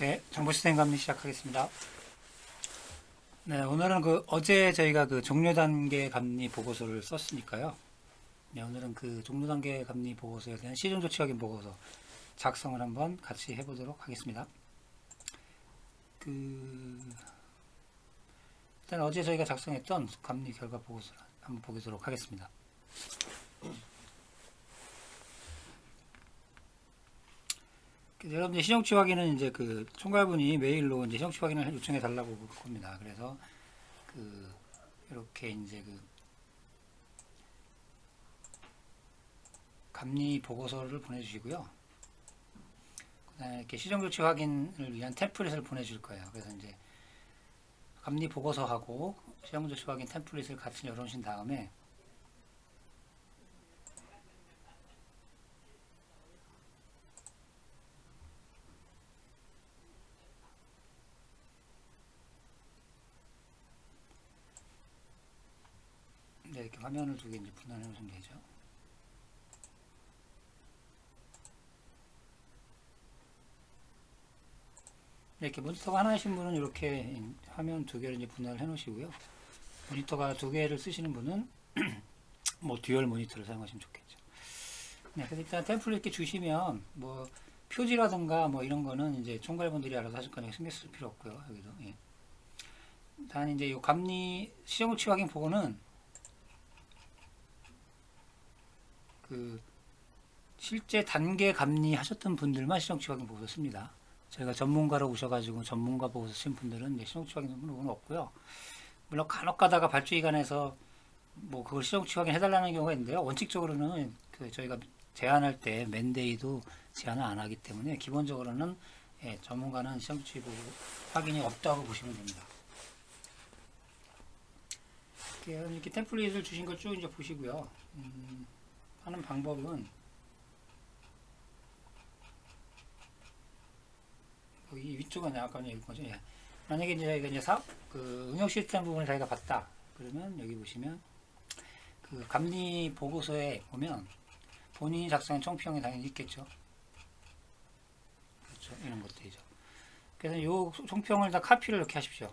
네, 정보시스템 감리 시작하겠습니다. 네, 오늘은 그 어제 저희가 그 종료 단계 감리 보고서를 썼으니까요. 네, 오늘은 그 종료 단계 감리 보고서에 대한 시정 조치 확인 보고서 작성을 한번 같이 해보도록 하겠습니다. 그 일단 어제 저희가 작성했던 감리 결과 보고서 한번 보도록 하겠습니다. 그래서 여러분들 시정치 확인은 이제 그 총괄분이 메일로 이제 시정치 확인을 요청해 달라고 그럴 겁니다. 그래서 그 이렇게 이제 그 감리 보고서를 보내주시고요. 그다음에 이렇게 시정 조치 확인을 위한 템플릿을 보내줄 거예요. 그래서 이제 감리 보고서하고 시정 조치 확인 템플릿을 같이 열어주신 다음에 네, 이렇게 화면을 두 개 이제 분할해 놓으면 되죠. 네, 이렇게 모니터가 하나이신 분은 이렇게 화면 두 개를 이제 분할해 놓으시고요. 모니터가 두 개를 쓰시는 분은 뭐 듀얼 모니터를 사용하시면 좋겠죠. 네, 그래서 일단 템플릿 이렇게 주시면 뭐 표지라든가 뭐 이런 거는 이제 총괄분들이 알아서 하실 거니까 신경 쓸 필요 없고요. 여기도. 예. 단 이제 이 감리 시정치 확인 보고는 그 실제 단계 감리하셨던 분들만 시정치 확인 보고서 씁니다. 저희가 전문가로 오셔가지고 전문가 보고서 쓰신 분들은 이제 시정치 확인 부분은 없고요. 물론 간혹 가다가 발주기관에서 뭐 그걸 시정치 확인 해달라는 경우가 있는데요. 원칙적으로는 그 저희가 제안할 때 맨데이도 제안을 안 하기 때문에 기본적으로는 예, 전문가는 보고 확인이 없다고 보시면 됩니다. 이렇게 템플릿을 주신 걸 쭉 이제 보시고요. 음, 하는 방법은 여기 위쪽은 아까 읽은 거죠. 예. 만약에 이제 저희가 이제 사업 그 응용 시스템 부분을 저희가 봤다. 그러면 여기 보시면 그 감리 보고서에 보면 본인이 작성한 총평이 당연히 있겠죠. 그렇죠. 이런 것들이죠. 그래서 이 총평을 다 카피를 이렇게 하십시오.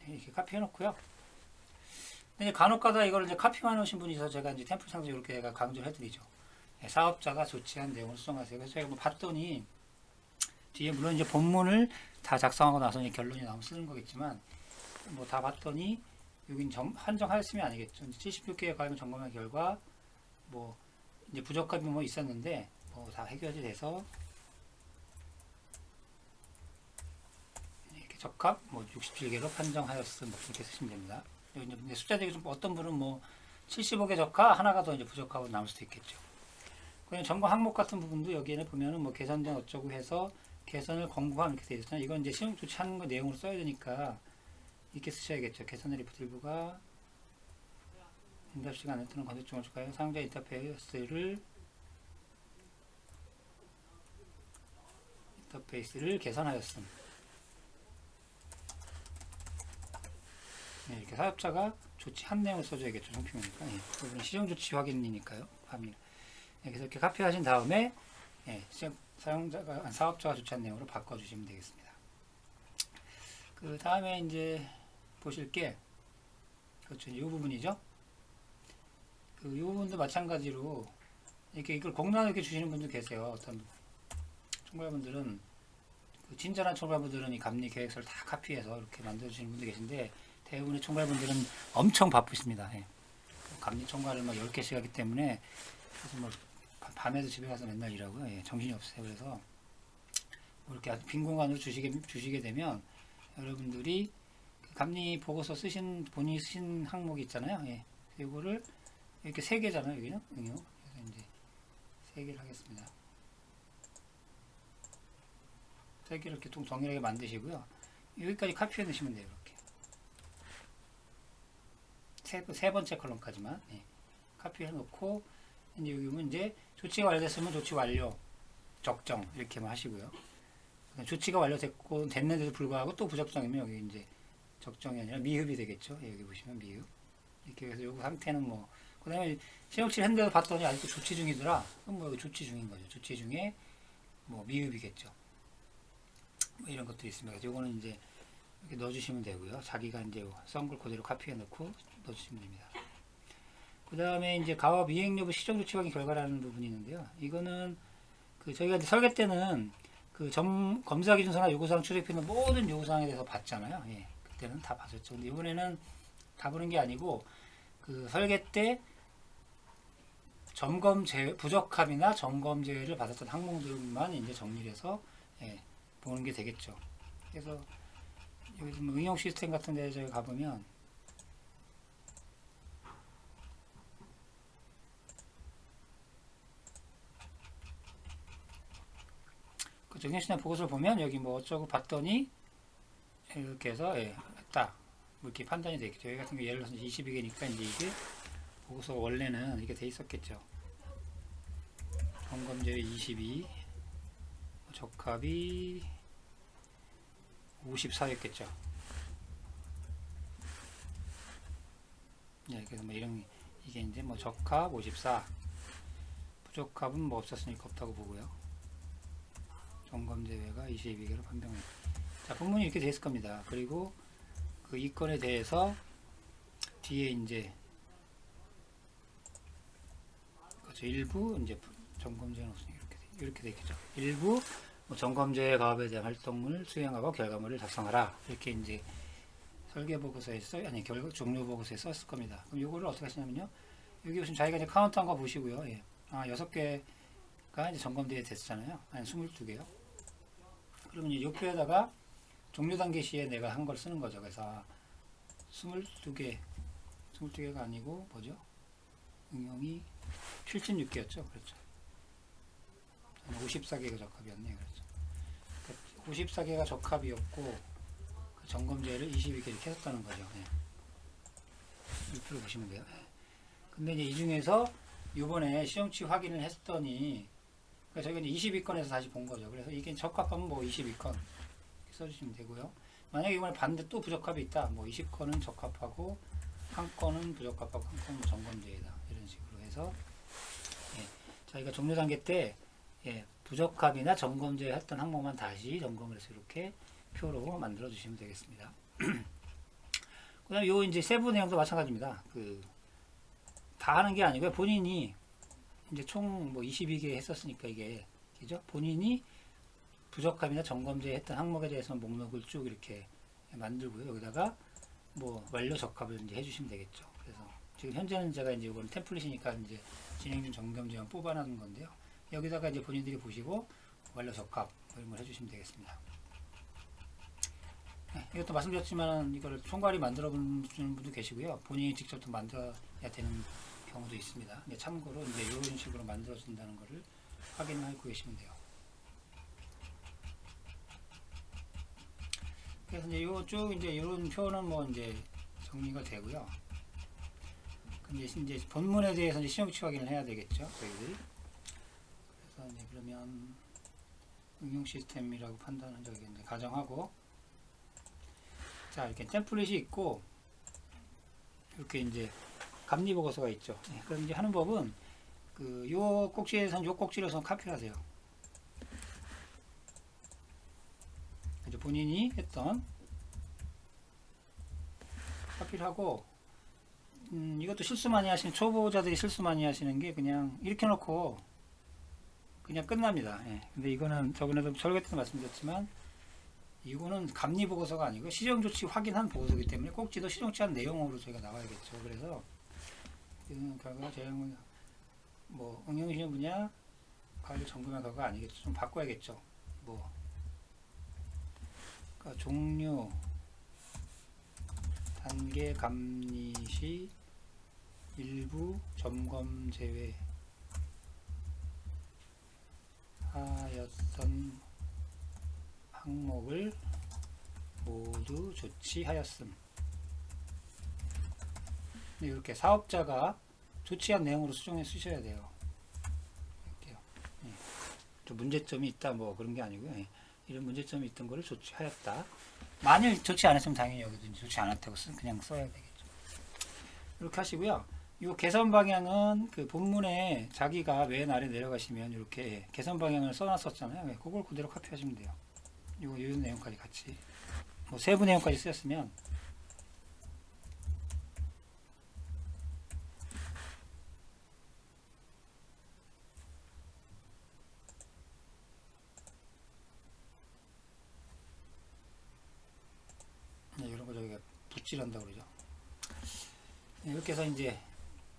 네, 이렇게 카피해 놓고요. 근데 간혹가다 이걸 이제 카피만 오신 분이 있어서 제가 이제 템플 상에서 이렇게 강조를 해드리죠. 네, 사업자가 조치한 내용을 수정하세요. 그래서 제가 뭐 봤더니 뒤에 물론 이제 본문을 다 작성하고 나서 이제 결론이 나오면 쓰는 거겠지만 뭐 다 봤더니 여긴 점, 한정하였음이 아니겠죠. 76개의 과연 점검한 결과 뭐 이제 부족함이 뭐 있었는데 뭐 다 해결이 돼서 이렇게 적합 뭐 67개로 판정하였음 이렇게 쓰시면 됩니다. 이제 숫자들이 좀 어떤 분은 뭐 75개 적합 하나가 더 이제 부족하고 남을 수도 있겠죠. 그냥 점검 항목 같은 부분도 여기에는 보면은 뭐 개선된 어쩌고 해서 개선을 권고함 이렇게 되어 있잖아요. 이건 이제 시험 조치하는 거 내용으로 써야 되니까 이렇게 쓰셔야겠죠. 개선의 리프트 일부가 응답 시간에 뜨는 건설증을 줄까요? 사용자 인터페이스를 인터페이스를 개선하였음. 네, 이렇게 사업자가 조치 한 내용을 써줘야겠죠. 성평이니까. 예. 부분 시정 조치 확인이니까요. 합니다. 네, 그래서 이렇게 카피하신 다음에 예, 사용자가 아, 사업자가 조치한 내용으로 바꿔주시면 되겠습니다. 그 다음에 이제 보실 게 그렇죠. 이 부분이죠. 그 이 부분도 마찬가지로 이렇게 이걸 공론화 이렇게 주시는 분도 계세요. 어떤 총괄분들은 그 친절한 총괄분들은 이 감리 계획서를 다 카피해서 이렇게 만들어 주시는 분도 계신데 대부분의 총괄분들은 엄청 바쁘십니다. 예. 감리 총괄을 막 10개씩 하기 때문에 그래서 뭐 밤- 밤에도 집에 가서 맨날 일하고요. 예, 정신이 없어요. 그래서 뭐 이렇게 빈 공간으로 주시게, 주시게 되면 여러분들이 그 감리 보고서 쓰신, 본인이 쓰신 항목이 있잖아요. 예. 이거를 이렇게 세 개잖아요. 여기는 응용. 그래서 이제 세 개를 하겠습니다. 세 개를 이렇게 좀 동일하게 만드시고요. 여기까지 카피해 넣으시면 돼요. 세, 세 번째 컬럼까지만 예. 카피해 놓고 이제 여기 보면 이제 조치가 완료됐으면 조치 완료 적정 이렇게만 하시고요. 그다음에 조치가 완료됐고 됐는데도 불구하고 또 부적정이면 여기 이제 적정이 아니라 미흡이 되겠죠. 예, 여기 보시면 미흡 이렇게 해서 요 상태는 뭐 그다음에 시험칠 했는데도 봤더니 아직도 조치 중이더라. 그럼 뭐 조치 중인 거죠. 조치 중에 뭐 미흡이겠죠. 뭐 이런 것들이 있습니다. 요거는 이제 넣어주시면 되고요. 자기가 이제 썬걸 그대로 카피해 넣고 넣어주시면 됩니다. 그 다음에 이제 가업 이행 여부 시정 조치 확인 결과라는 부분이 있는데요. 이거는 그 저희가 이제 설계 때는 그 점, 검사 기준서나 요구사항 출력표는 모든 요구사항에 대해서 봤잖아요. 예, 그때는 다 봤었죠. 근데 이번에는 다 보는 게 아니고 그 설계 때 점검 제 부적합이나 점검 제외를 받았던 항목들만 이제 정리해서 예, 보는 게 되겠죠. 그래서 뭐 응용 시스템 같은 데 저희 가보면 그 정형시나 보고서를 보면 여기 뭐 어쩌고 봤더니 이렇게 해서 예, 했다 뭐 이렇게 판단이 되겠죠. 여기 같은 경우 예를 들어서 22개니까 이제 이게 보고서 원래는 이렇게 돼 있었겠죠. 점검제외 22 적합이 54였겠죠. 예, 그래서 뭐 이런 이게 이제 뭐 적합 54 부적합은 뭐 없었으니까 없다고 보고요. 점검 제외가 22개로 판명해. 자, 본문이 이렇게 돼 있을 겁니다. 그리고 그 이 건에 대해서 뒤에 이제 그렇죠. 일부 이제 점검 제는 없으니 이렇게 돼- 이렇게 돼 있겠죠. 일부 뭐 점검제 가업에 대한 활동을 수행하고 결과물을 작성하라 이렇게 이제 설계 보고서에 써 아니 결과 종료 보고서에 썼을 겁니다. 그럼 이거를 어떻게 하시냐면요. 여기 보시면 자기가 이제 카운트한 거 보시고요. 예. 아 여섯 개가 이제 점검대에 됐잖아요. 아니 22개요. 그러면 이 표에다가 종료 단계 시에 내가 한 걸 쓰는 거죠. 그래서 22개, 22개가 아니고 뭐죠? 응용이 76개였죠. 그렇죠. 54개가 적합이었네요. 그렇죠. 54개가 적합이었고 그 점검제를 22개 이렇게 했었다는 거죠. 네. 이표를 보시면 돼요. 네. 근데 이제 이 중에서 이번에 시험치 확인을 했더니 그러니까 저희가 이제 22건에서 다시 본 거죠. 그래서 이게 적합하면 뭐 22건 써주시면 되고요. 만약에 이번에 반대 또 부적합이 있다. 뭐 20건은 적합하고 한 건은 부적합하고 한 건은 점검제이다. 이런 식으로 해서 예, 저희가 종료 단계 때 예, 부적합이나 점검제 했던 항목만 다시 점검을 해서 이렇게 표로 만들어 주시면 되겠습니다. 그 다음에 요 이제 세부 내용도 마찬가지입니다. 그, 다 하는 게 아니고요. 본인이 이제 총 뭐 22개 했었으니까 이게, 그죠? 본인이 부적합이나 점검제 했던 항목에 대해서는 목록을 쭉 이렇게 만들고요. 여기다가 뭐 완료 적합을 이제 해주시면 되겠죠. 그래서 지금 현재는 제가 이제 이건 템플릿이니까 이제 진행 중 점검제만 뽑아놓은 건데요. 여기다가 이제 본인들이 보시고 완료 적합 뭐 이런 걸 해주시면 되겠습니다. 네, 이것도 말씀드렸지만 이거를 총괄이 만들어 보는 분도 계시고요. 본인이 직접 또 만들어야 되는 경우도 있습니다. 참고로 이제 이런 식으로 만들어진다는 것을 확인하고 계시면 돼요. 그래서 이제 요쭉 이제 이런 표는 뭐 이제 정리가 되고요. 근데 이제 본문에 대해서 이제 시험치 확인을 해야 되겠죠, 저희들이. 이제 그러면 응용 시스템이라고 판단한 적이 있는데 가정하고 자 이렇게 템플릿이 있고 이렇게 이제 감리 보고서가 있죠. 네, 그럼 이제 하는 법은 그 요 꼭지에선 요 꼭지로선 카피하세요. 이제 본인이 했던 카피를 하고 음, 이것도 실수 많이 하시는 초보자들이 실수 많이 하시는 게 그냥 이렇게 놓고 그냥 끝납니다. 예. 근데 이거는 저번에도 설계 때도 말씀드렸지만 이거는 감리 보고서가 아니고 시정 조치 확인한 보고서이기 때문에 꼭지도 시정치한 내용으로 저희가 나와야겠죠. 그래서 이거는 결과 제형은 뭐 응용시험 분야 관리 점검의 결과 아니겠죠. 좀 바꿔야겠죠. 뭐 그러니까 종료 단계 감리 시 일부 점검 제외 하였던 항목을 모두 조치하였음. 네, 이렇게 사업자가 조치한 내용으로 수정해 쓰셔야 돼요. 예. 좀 문제점이 있다 뭐 그런 게 아니고요. 예. 이런 문제점이 있던 거를 조치하였다. 만일 조치 안 했으면 당연히 이제 조치 안 했다고 쓰 그냥 써야 되겠죠. 이렇게 하시고요. 이 개선 방향은 그 본문에 자기가 맨 아래 내려가시면 이렇게 개선 방향을 써놨었잖아요. 예, 그걸 그대로 카피하시면 돼요. 이거 이 내용까지 같이 뭐 세부 내용까지 쓰였으면 네, 이런 거 저희가 붓질한다고 그러죠. 네, 이렇게 해서 이제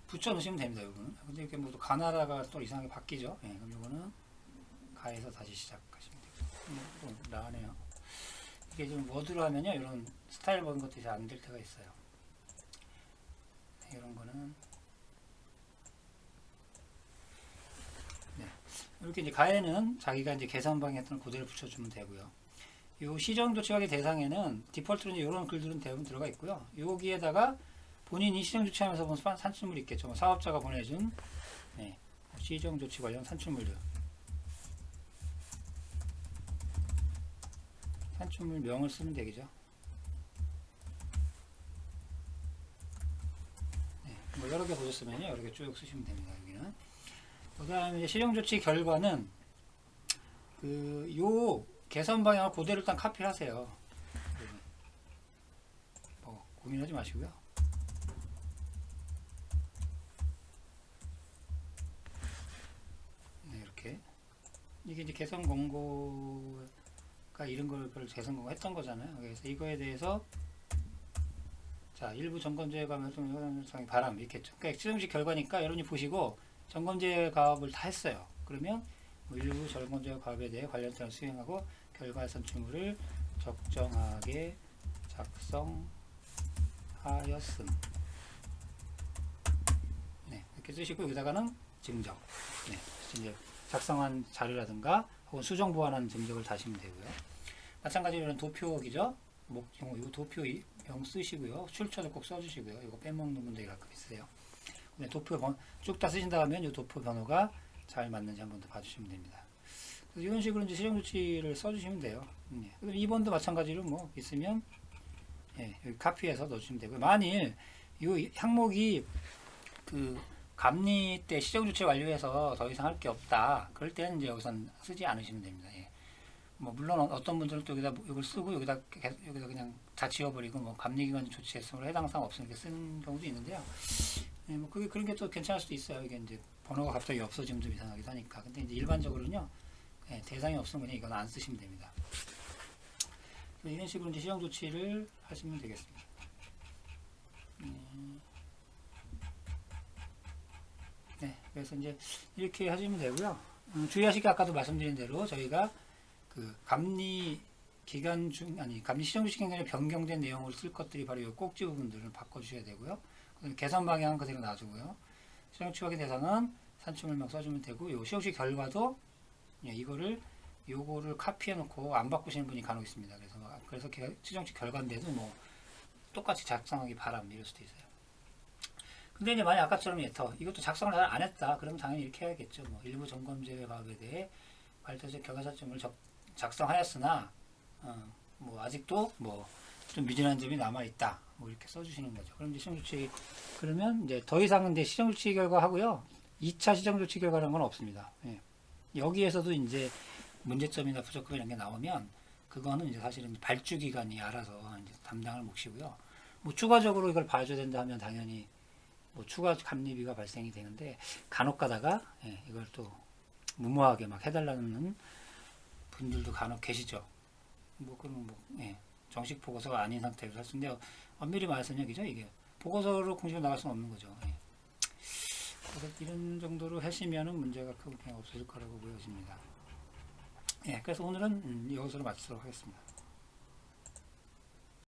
붙여 넣으시면 됩니다. 이거는. 근데 이렇게 뭐 또 가나다가 또 이상하게 바뀌죠. 예, 그럼 이거는 가에서 다시 시작하시면. 음, 좀 나네요. 이게 좀 워드로 하면요, 이런 스타일 보는 것들이 잘안 될 때가 있어요. 네, 이런 거는 네, 이렇게 이제 가에는 자기가 이제 계산 방향을 그대로 붙여주면 되고요. 이 시정 조치하기 대상에는 디폴트로 이제 이런 글들은 대부분 들어가 있고요. 여기에다가 본인이 시정 조치하면서 본 산- 산출물이 있겠죠. 뭐 사업자가 보내준 네, 시정 조치 관련 산출물들. 산출물 명을 쓰면 되겠죠. 네, 뭐 여러 개 보셨으면요, 여러 개 쭉 쓰시면 됩니다. 여기는. 그 다음에 이제 시정 조치 결과는 그 요 개선 방향을 그대로 일단 카피를 하세요. 여기. 뭐 고민하지 마시고요. 이게 이제 개선 공고가 이런 걸 그걸 개선 공고 했던 거잖아요. 그래서 이거에 대해서 자 일부 점검제 가면 좀 바람 있겠죠. 그러니까 시정식 결과니까 여러분이 보시고 점검제 가업을 다 했어요. 그러면 뭐 일부 점검제 가업에 대해 관련 자를 수행하고 결과 산출물을 적정하게 작성하였음. 네, 이렇게 쓰시고 여기다가는 증정. 네, 이제 작성한 자료라든가 혹은 수정 보완한 증정을 다시면 되고요. 마찬가지로 이런 도표기죠. 목경 이거 도표 이- 명 쓰시고요. 출처도 꼭 써주시고요. 이거 빼먹는 분들이 가끔 있으세요. 네, 도표 쭉 다 쓰신 다음에 이 도표 번호가 잘 맞는지 한 번 더 봐주시면 됩니다. 이런 식으로 이제 시정 조치를 써주시면 돼요. 네. 그럼 2번도 마찬가지로 뭐 있으면 예, 여기 카피해서 넣어주시면 되고요. 만일 이 항목이 그 감리 때 시정 조치 완료해서 더 이상 할 게 없다. 그럴 때는 이제 여기선 쓰지 않으시면 됩니다. 예. 뭐 물론 어- 어떤 분들은 또 여기다 이걸 쓰고 여기다 계- 여기다 그냥 다 지워버리고 뭐 감리기관 조치했으므로 해당 사항 없으니까 쓰는 경우도 있는데요. 예, 뭐 그게 그런 게 또 괜찮을 수도 있어요. 이게 이제 번호가 갑자기 없어지면 좀 이상하기도 하니까. 근데 이제 일반적으로는요. 예, 대상이 없으면 그냥 이건 안 쓰시면 됩니다. 이런 식으로 이제 시정 조치를 하시면 되겠습니다. 음. 네, 그래서 이제 이렇게 하시면 되고요. 음, 주의하실 게 아까도 말씀드린 대로 저희가 그 감리 기간 중 아니 감리 시정 조치 기간에 변경된 내용을 쓸 것들이 바로 이 꼭지 부분들을 바꿔주셔야 되고요. 개선 방향은 그대로 놔두고요. 시정 추가기 대상은 산출물만 써주면 되고 요 조치 결과도 예, 이거를 요거를 카피해 놓고 안 바꾸시는 분이 간혹 있습니다. 그래서 막- 그래서 개- 시정치 결과인데도 뭐 똑같이 작성하기 바람 이럴 수도 있어요. 근데 이제 만약 아까처럼 예, 더 이것도 작성을 잘 안 했다. 그러면 당연히 이렇게 해야겠죠. 뭐 일부 점검제 가업에 대해 발표적 결과사점을 적- 작성하였으나 어, 뭐 아직도 뭐 좀 미진한 점이 남아 있다. 뭐 이렇게 써주시는 거죠. 그럼 이제 시정조치 그러면 이제 더 이상은 이제 시정조치 결과 하고요. 2차 시정조치 결과라는 건 없습니다. 예. 여기에서도 이제 문제점이나 부족점 이런 게 나오면 그거는 이제 사실은 발주 기관이 알아서 담당을 몫이고요. 뭐 추가적으로 이걸 봐줘야 된다 하면 당연히 뭐 추가 감리비가 발생이 되는데 간혹 가다가 예, 이걸 또 무모하게 막 해달라는 분들도 간혹 계시죠. 뭐 그런 뭐 예, 정식 보고서가 아닌 상태에서 할 수 있는데 엄밀히 말해서는 여기죠 이게 보고서로 공식으로 나갈 수는 없는 거죠. 예. 이런 정도로 하시면은 문제가 크게 없어질 거라고 보여집니다. 예, 그래서 오늘은 음, 여기서 마치도록 하겠습니다.